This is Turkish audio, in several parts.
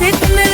Bahsetme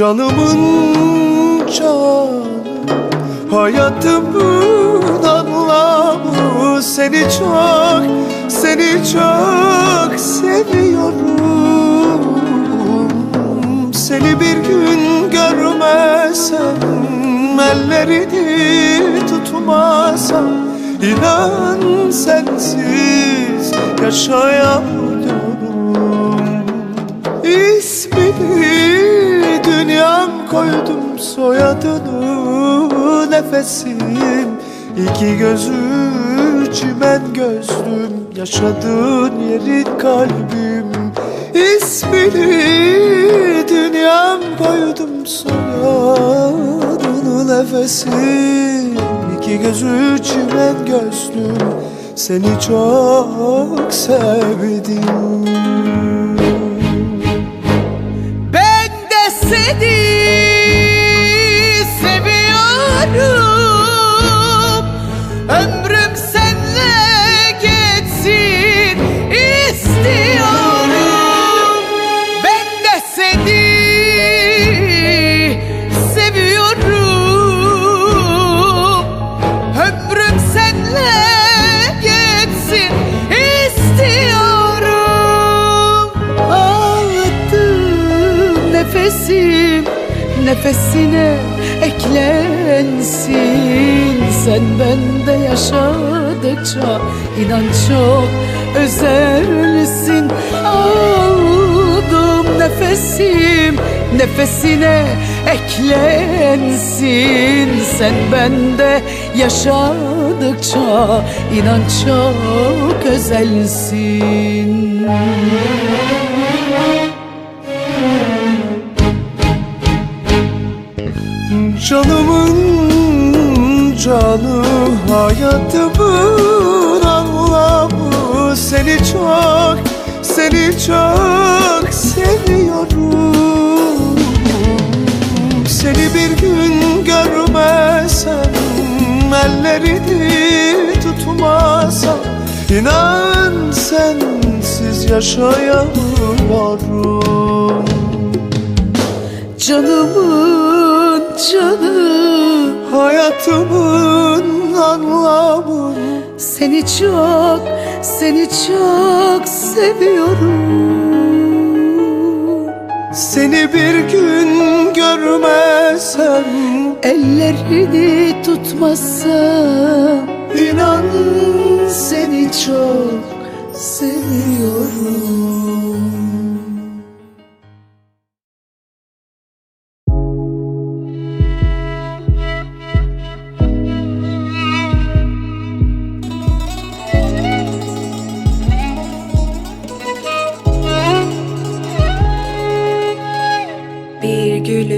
Canımın canı Hayatımın anlamı Seni çok, seni çok seviyorum. Seni bir gün görmesem Ellerini tutmasam İnan sensiz yaşayamıyorum. İsmini dünyam koydum soyadını nefesim. İki gözü çimen gözlüm Yaşadığın yerin kalbim. İsmini dünyam koydum soyadını nefesim. İki gözü çimen gözlüm Seni çok sevdim seni seviyorum Nefesine eklensin. Sen bende yaşadıkça inan çok özelsin. Aldım nefesim Nefesine eklensin. Sen bende yaşadıkça inan çok özelsin Canımın canı hayatımın anlamı. Seni çok, seni çok seviyorum. Seni bir gün görmesem Ellerini tutmasam İnan sensiz yaşayamıyorum. Canımın canı Hayatımın anlamı. Seni çok, seni çok seviyorum. Seni bir gün görmesem Ellerini tutmasam inan Seni çok seviyorum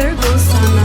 son satır